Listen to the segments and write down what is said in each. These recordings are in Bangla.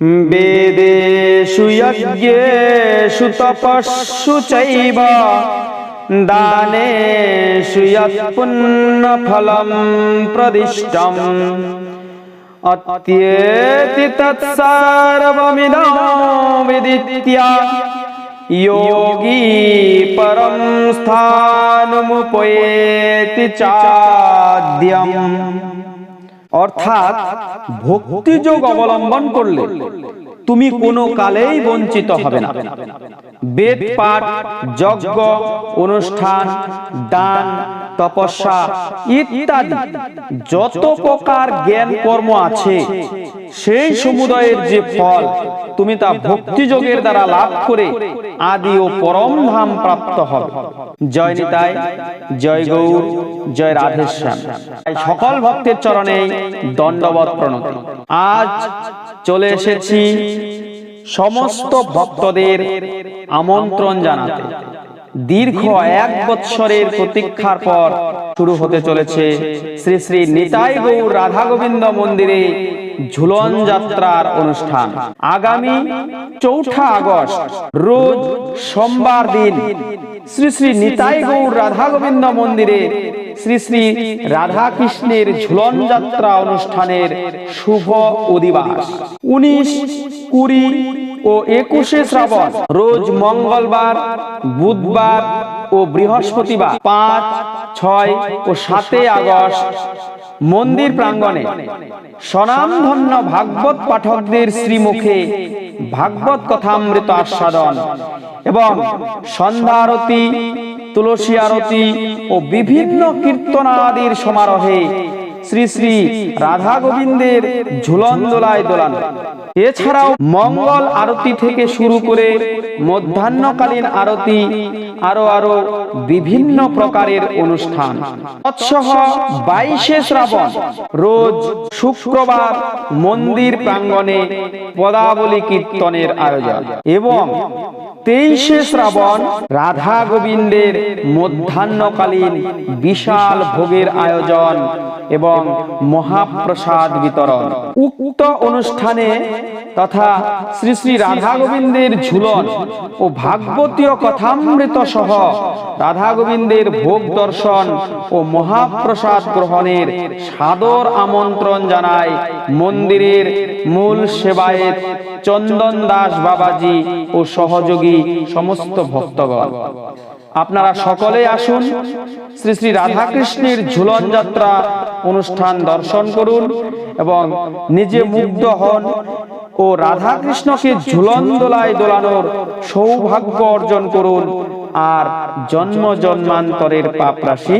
বেদেশু যজ্ঞেষু তপস্যু চৈব। দানেষু পুণ্যফলম প্রদিষ্টম। অত্যেতি তৎসর্বমিদং বিদিত্যা। যোগী পরম স্থানমুপয়েতি চাদ্যম অর্থাৎ ভক্তি যোগ অবলম্বন করলে তুমি কোনো কালেই বঞ্চিত হবে না। বেদ, পাঠ, যজ্ঞ, অনুষ্ঠান, দান, তপস্যা ইত্যাদি যত প্রকার জ্ঞান কর্ম আছে, সেই সমুদয়ের যে ফল তুমি তা ভক্তি যোগের দ্বারা লাভ করে আদি ও পরম ধাম প্রাপ্ত হবে জয় নিতাই জয় গৌর জয় রাধেশ্যাম। সকল ভক্তের চরণে দণ্ডবত প্রণতি। আজ চলে এসেছি সমস্ত ভক্তদের আমন্ত্রণ জানাতে। দীর্ঘ এক বৎসরের প্রতীক্ষার পর শুরু হতে চলেছে শ্রী শ্রী নিতাই গৌর রাধা গোবিন্দ মন্দিরে ঝুলন যাত্রার অনুষ্ঠান। আগামী চৌঠা আগস্ট, রোজ সোমবার দিন শ্রী শ্রী নিতাই গৌর রাধা গোবিন্দ মন্দিরে শ্রী শ্রী রাধা কৃষ্ণের ঝুলন যাত্রা অনুষ্ঠানের শুভ অধিবাস। উনিশ, কুড়ি ও একুশে শ্রাবণ, রোজ মঙ্গলবার, বুধবার ও বৃহস্পতিবার, পাঁচ, ছয় ও সাতই আগস্ট মন্দির প্রাঙ্গণে। স্বনামধন্য ভাগবত পাঠকদের শ্রীমুখে ভাগবত কথামৃত আস্বাদন এবং সন্ধ্যা আরতি তুলসী আরতি ও বিভিন্ন কীর্তনাদির সমারোহে শ্রী শ্রী রাধা গোবিন্দের ঝুলন দোলায় দোলানো। এছাড়াও মঙ্গল আরতি থেকে শুরু করে মধ্যাহ্নকালীন আরতি আরও আরও বিভিন্ন প্রকারের অনুষ্ঠান। বাইশে শ্রাবণ, রোজ শুক্রবার মন্দির প্রাঙ্গণে পদাবলী কীর্তনের আয়োজন এবং তেইশে শ্রাবণ রাধা গোবিন্দের মধ্যাহ্নকালীন বিশাল ভোগের আয়োজন এবং মহাপ্রসাদ বিতরণ। উক্ত অনুষ্ঠানে তথা শ্রী শ্রী রাধা গোবিন্দের ঝুলন ও ভাগবতীয় কথামৃত সহ রাধা গোবিন্দের ভোগ দর্শন ও মহাপ্রসাদ গ্রহণের সাদর আমন্ত্রণ জানায় মন্দিরের মূল সেবায়েত চন্দন দাস বাবাজি ও সহযোগী সমস্ত ভক্তগণ। আপনারা সকলে আসুন, শ্রী শ্রী রাধাকৃষ্ণের ঝুলন যাত্রা অনুষ্ঠান দর্শন করুন এবং নিজে মুগ্ধ হন ও রাধাকৃষ্ণকে ঝুলন দোলায় দোলানোর সৌভাগ্য অর্জন করুন আর জন্ম জন্মান্তরের পাপ রাশি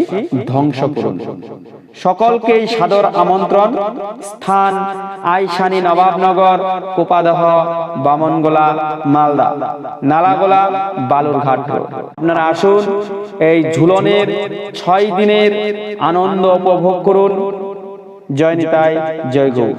ধ্বংস করুন। সকলকেই সাদর আমন্ত্রণ। স্থান আইসানি নবাবনগর কোপাদহ বামনগোলা মালদা। নালাগোলা বালুরঘাট। আপনারা আসুন এই ঝুলনের ছয় দিনের আনন্দ উপভোগ করুন। জয় নিতাই জয় গৌ।